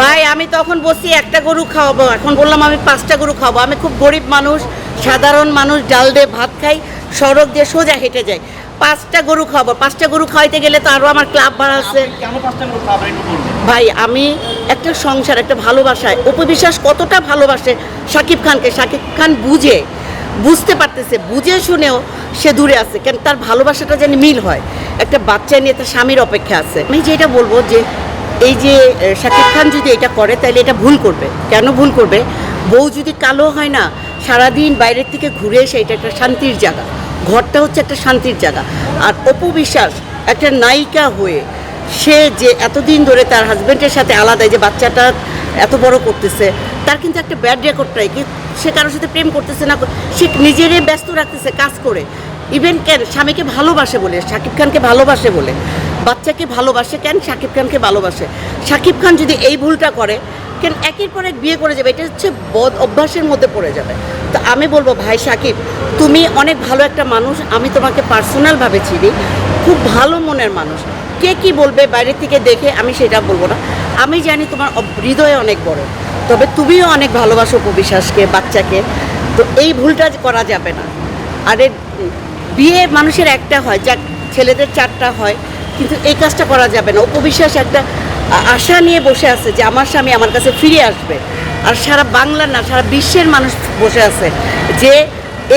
ভাই আমি তখন বসি একটা গরু খাওয়াবো। এখন বললাম আমি পাঁচটা গরু খাওয়াবো। আমি খুব গরিব মানুষ সাধারণ মানুষ ডাল দিয়ে ভাত খাই সড়ক দিয়ে সোজা হেঁটে যাই। পাঁচটা গরু খাওয়াবো। পাঁচটা গরু খাওয়াইতে গেলে তো আরও আমার ক্লাব ভাড়া আছে। ভাই আমি একটা সংসার একটা ভালোবাসায় উপবিশ্বাস কতটা ভালোবাসে শাকিব খানকে। শাকিব খান বুঝে বুঝতে পারতেছে বুঝে শুনেও সে দূরে আছে। কেন? তার ভালোবাসাটা যেন মিল হয়। একটা বাচ্চা নিয়ে তার স্বামীর অপেক্ষা আছে। আমি যেটা বলব যে এই যে শাকিব খান যদি এটা করে, তাহলে এটা ভুল করবে। কেন ভুল করবে? বউ যদি কালো হয় না, সারাদিন বাইরের থেকে ঘুরে এসে এটা একটা শান্তির জায়গা। ঘরটা হচ্ছে একটা শান্তির জায়গা। আর অপু বিশ্বাস, একটা নায়িকা হয়ে, সে যে এতদিন ধরে তার হাজব্যান্ডের সাথে আলাদা যে বাচ্চাটা এত বড় করতেছে, তার কিন্তু একটা ব্যাড রেকর্ড রেকর্ডটাই কি সে কারোর সাথে প্রেম করতেছে না, সে নিজেরই ব্যস্ত রাখতেছে, কাজ করে। ইভেন কেন? স্বামীকে ভালোবাসে বলে, শাকিব খানকে ভালোবাসে বলে। বাচ্চাকে ভালোবাসে কেন শাকিব খানকে ভালোবাসে? শাকিব খান যদি এই ভুলটা করে, কেন একের পর এক বিয়ে করে যাবে? এটা হচ্ছে বদ অভ্যাসের মধ্যে পড়ে যাবে। তো আমি বলব, ভাই সাকিব, তুমি অনেক ভালো একটা মানুষ, আমি তোমাকে পার্সোনালভাবে চিনি, খুব ভালো মনের মানুষ। কে কি বলবে বাইরে থেকে দেখে আমি সেটা বলব না। আমি জানি তোমার হৃদয় অনেক বড়, তবে তুমিও অনেক ভালোবাসো উপবিশ্বাসকে বাচ্চাকে। তো এই ভুলটা করা যাবে না। আরে বিয়ে মানুষের একটা হয় যা ছেলেদের চারটা হয়। কিন্তু এই কাজটা করা যাবে না। উপবিশ্বাস একটা আশা নিয়ে বসে আছে যে আমার স্বামী আমার কাছে ফিরে আসবে। আর সারা বাংলা না, সারা বিশ্বের মানুষ বসে আছে যে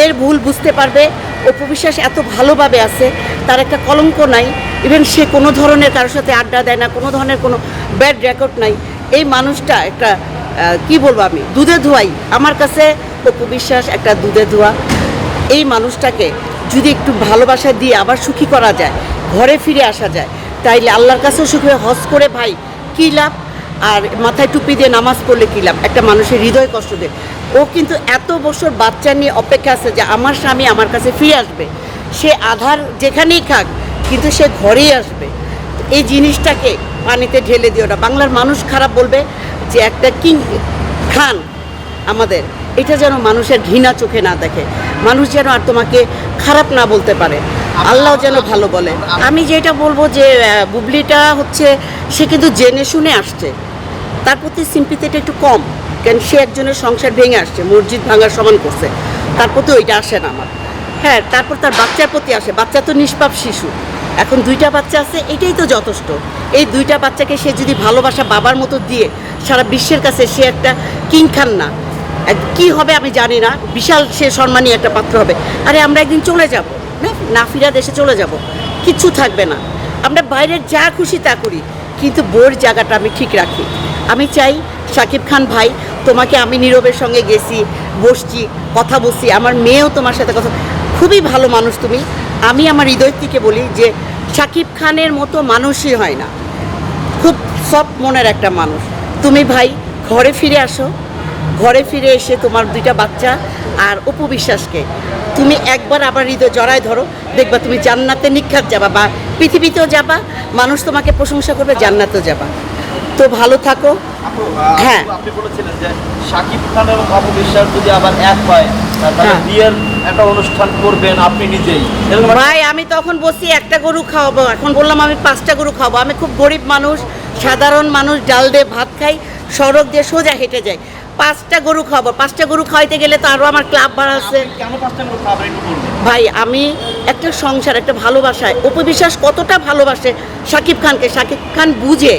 এর ভুল বুঝতে পারবে, অপবিশ্বাস এত ভালোভাবে আছে, তার একটা কলঙ্ক নাই। ইভেন সে কোনো ধরনের কারোর সাথে আড্ডা দেয় না, কোনো ধরনের কোনো ব্যাড রেকর্ড নাই। এই মানুষটা একটা কি বলব আমি, দুধে ধোয়াই। আমার কাছে অপবিশ্বাস একটা দুধে ধোয়া। এই মানুষটাকে যদি একটু ভালোবাসা দিয়ে আবার সুখী করা যায় ঘরে ফিরে আসা যায়। তাইলে আল্লাহর কাছেও সুখে হজ করে ভাই, কী লাভ? আর মাথায় টুপি দিয়ে নামাজ পড়লে কী লাভ? একটা মানুষের হৃদয় কষ্ট দেয় ও কিন্তু এত বছর বাচ্চা নিয়ে অপেক্ষা আছে যে আমার স্বামী আমার কাছে ফিরে আসবে। সে আধার যেখানেই খাক কিন্তু সে ঘরেই আসবে। এই জিনিসটাকে পানিতে ঢেলে দিও না। বাংলার মানুষ খারাপ বলবে যে একটা কিং খান আমাদের, এটা যেন মানুষের ঘৃণা চোখে না দেখে। মানুষ যেন আর তোমাকে খারাপ না বলতে পারে। আল্লাহ যেন ভালো বলে। আমি যেটা বলব যে বুবলিটা হচ্ছে, সে কিন্তু জেনে শুনে আসছে। তার প্রতি সিম্পিতিটা একটু কম, কেন সে একজনের সংসার ভেঙে আসছে, মসজিদ ভাঙার সমান করছে। তার প্রতি ওইটা আসে না আমার। হ্যাঁ তারপর তার বাচ্চার প্রতি আসে। বাচ্চা তো নিষ্পাপ শিশু। এখন দুইটা বাচ্চা আছে, এটাই তো যথেষ্ট। এই দুইটা বাচ্চাকে সে যদি ভালোবাসা বাবার মতো দিয়ে সারা বিশ্বের কাছে সে একটা কিং খান না। কি হবে আমি জানি না। বিশাল সে সম্মানী একটা পাত্র হবে। আরে আমরা একদিন চলে যাব। না ফিরা দেশে চলে যাব, কিচ্ছু থাকবে না। আমরা বাইরের যা খুশি তা করি, কিন্তু বোর জায়গাটা আমি ঠিক রাখি। আমি চাই শাকিব খান ভাই, তোমাকে আমি নীরবের সঙ্গে গেছি, বসছি, কথা বলছি, আমার মেয়েও তোমার সাথে কথা খুবই ভালো মানুষ তুমি। আমি আমার হৃদয় থেকে বলি যে শাকিব খানের মতো মানুষই হয় না। খুব সফট মনের একটা মানুষ। তুমি ভাই, ঘরে ফিরে আসো। ঘরে ফিরে এসে তোমার দুইটা বাচ্চা আর উপবিশ্বাসকে তুমি একবার আবার হৃদয় জড়ায় ধরো দেখবা তুমি জান্নাতে নিক্ষাত যাবা বা পৃথিবীতেও যাবা মানুষ তোমাকে প্রশংসা করবে জান্নাতেও যাবা। তো ভালো থাকো। হ্যাঁ। আপু, আপনি বলেছিলেন যে শাকিব খান এবং অপু বিশ্বাস যদি আবার এক হয় হ্যাঁ। বিয়ের একটা অনুষ্ঠান করবেন আপনি নিজেই। ভাই আমি তখন বসি একটা গরু খাওয়াবো। এখন বললাম আমি পাঁচটা গরু খাওয়াবো। আমি খুব গরিব মানুষ সাধারণ মানুষ ডাল দিয়ে ভাত খাই সড়ক দিয়ে সোজা হেঁটে যাই। পাঁচটা গরু খাওয়াবো পাঁচটা গরু খাওয়াইতে গেলে তো আরও আমার ক্লাব ভাড়া আছে। ভাই আমি একটা সংসার একটা ভালোবাসায় উপবিশ্বাস কতটা ভালোবাসে শাকিব খানকে। শাকিব খান বুঝে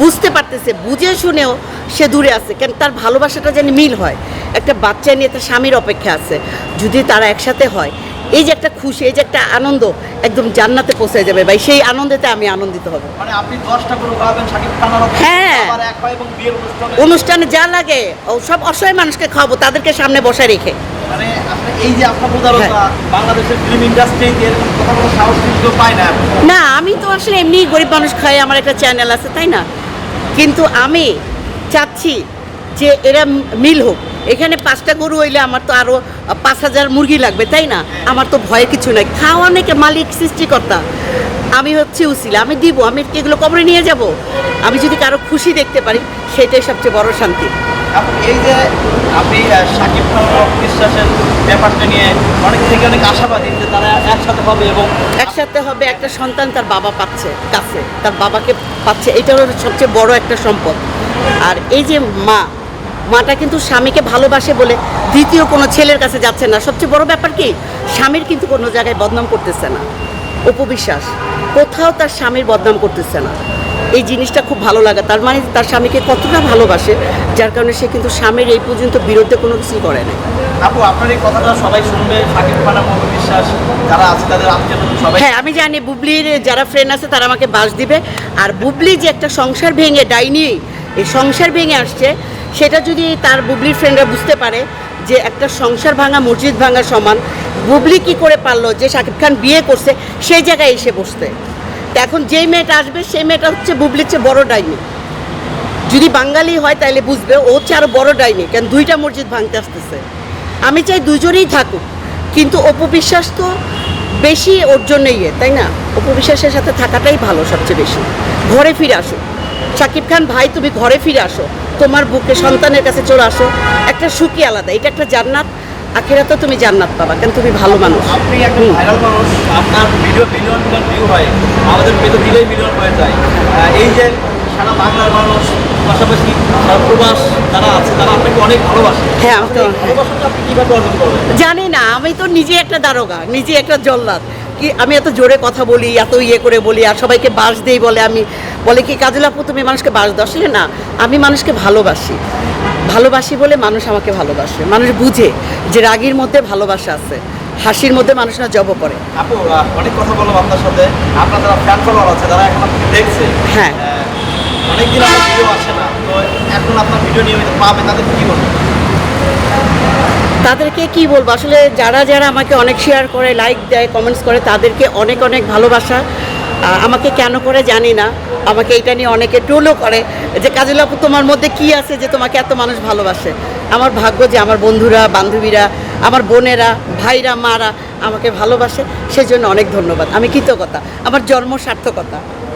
বুঝতে পারতেছে বুঝে শুনেও সে দূরে আছে। কেন তার ভালোবাসাটা যেন মিল হয়। একটা বাচ্চা নিয়ে তার স্বামীর অপেক্ষা আছে। যদি তারা একসাথে হয় এই যে একটা খুশি এই যে একটা আনন্দ একদম জান্নাতে পৌঁছে যাবে ভাই। সেই আনন্দেতে আমি আনন্দিত হব। মানে আপনি দশটা করে খাওয়াবেন শাকিব খান আর অপু হ্যাঁ। এবং বিয়ের অনুষ্ঠানে। অনুষ্ঠানে যা লাগে ও সব অসহায় মানুষকে খাওয়াবো তাদেরকে সামনে বসায় রেখে। মানে আপনি এই যে আপনার উদারতা হ্যাঁ। বাংলাদেশের ফিল্ম ইন্ডাস্ট্রিতে এরকম কথা বলার সাহস কিন্তু পায় না না আমি তো আসলে এমনি গরিব মানুষ খাই আমার একটা চ্যানেল আছে তাই না? কিন্তু আমি চাচ্ছি যে এরা মিল হোক। এখানে পাঁচটা গরু হইলে আমার তো আরও পাঁচ হাজার মুরগি লাগবে তাই না? আমার তো ভয়ের কিছু নাই। খাওয়া অনেকে মালিক সৃষ্টিকর্তা। আমি হচ্ছে উসিলা আমি দিব আমি এগুলো কবরে নিয়ে যাব। আমি যদি কারও খুশি দেখতে পারি সেটাই সবচেয়ে বড় শান্তি। এই যে আপনি খান বিশ্বাসের ব্যাপারটা নিয়ে অনেক থেকে অনেক আশাবাদী যে তারা একসাথে হবে এবং একসাথে হবে একটা সন্তান তার বাবা পাচ্ছে কাছে। তার বাবাকে পাচ্ছে এটা হলো সবচেয়ে বড় একটা সম্পদ। আর এই যে মা মাটা কিন্তু স্বামীকে ভালোবাসে বলে দ্বিতীয় কোনো ছেলের কাছে যাচ্ছে না। সবচেয়ে বড় ব্যাপার কি স্বামীর কিন্তু কোনো জায়গায় বদনাম করতেছে না। অপবিশ্বাস। কোথাও তার স্বামীর বদনাম করতেছে না। এই জিনিসটা খুব ভালো লাগে। তার মানে তার স্বামীকে কতটা ভালোবাসে যার কারণে সে কিন্তু স্বামীর এই পর্যন্ত বিরুদ্ধে কোনো কিছুই করে না আপু আপনার এই কথাটা সবাই শুনবে। খান বিশ্বাস যারা আছে তাদের সবাই হ্যাঁ আমি জানি বুবলির যারা ফ্রেন্ড আছে তারা আমাকে বাস দিবে। আর বুবলি যে একটা সংসার ভেঙে ডাইনি এই সংসার ভেঙে আসছে সেটা যদি তার বুবলির ফ্রেন্ডরা বুঝতে পারে যে একটা সংসার ভাঙা, মসজিদ ভাঙা সমান, বুবলি কি করে পারল যে শাকিব খান বিয়ে করছে, সেই জায়গায় এসে বসতে। এখন যেই মেয়েটা আসবে, সেই মেয়েটা হচ্ছে বুবলির চেয়ে বড় ডাইনি। যদি বাঙালি হয় তাহলে বুঝবে, ও হচ্ছে আরও বড় ডাইনি, কেন দুইটা মসজিদ ভাঙতে আসতেছে। আমি চাই দুজনেই থাকুক, কিন্তু অপবিশ্বাস তো বেশি ওর জন্য ইয়ে তাই না? অপবিশ্বাসের সাথে থাকাটাই ভালো সবচেয়ে বেশি। ঘরে ফিরে আসো শাকিব খান ভাই তুমি ঘরে ফিরে আসো। তোমার বুকে সন্তানের কাছে চলে আসো। একটা সুখী আলাদা এটা একটা জান্নাত। আখেরাতে তুমি জান্নাত পাবা কেন তুমি ভালো মানুষ। আপনি একটা ভাইরাল মানুষ আপনার ভিডিও মিলিয়ন মিলিয়ন ভিউ হয় আমাদের পেতে দিলেই মিলিয়ন হয়ে যায়। এই যে সারা বাংলার মানুষ পাশাপাশি প্রবাস যারা আছে তারা আপনাকে অনেক ভালোবাসে। হ্যাঁ, আমাকে ভালোবাসাটা আপনি কীভাবে অর্জন করবেন? জানি না আমি তো নিজে একটা দারোগা নিজে একটা জল্লাদ। কি আমি এত জোরে কথা বলি এত ইয়ে করে বলি আর সবাইকে বাস দেই বলে আমি বলে কি কাজল আপু তুমি মানুষকে বাস দাও? আসলে না আমি মানুষকে ভালোবাসি। ভালোবাসি বলে মানুষ আমাকে ভালোবাসে। মানুষ বুঝে যে রাগির মধ্যে ভালোবাসা আছে হাসির মধ্যে মানুষ না জব করে। আপু অনেক কথা বললাম আপনার সাথে। আপনার যারা ফ্যান ফলোয়ার আছে যারা এখন আপনাকে দেখছে। হ্যাঁ। অনেকদিন আপনার ভিডিও আসে না তো এখন আপনার ভিডিও নিয়মিত পাবে তাদের কি বলবেন? তাদেরকে কি বলব? আসলে যারা যারা আমাকে অনেক শেয়ার করে লাইক দেয় কমেন্টস করে, তাদেরকে অনেক অনেক ভালোবাসা। আমাকে কেন করে জানি না। আমাকে এটা নিয়ে অনেকে টোলও করে যে, কাজল আপু, তোমার মধ্যে কি আছে যে, তোমাকে এত মানুষ ভালোবাসে? আমার ভাগ্য যে, আমার বন্ধুরা, বান্ধবীরা, আমার বোনেরা, ভাইরা, মারা আমাকে ভালোবাসে। সেজন্য অনেক ধন্যবাদ। আমি কৃতজ্ঞতা। আমার জন্ম সার্থকতা।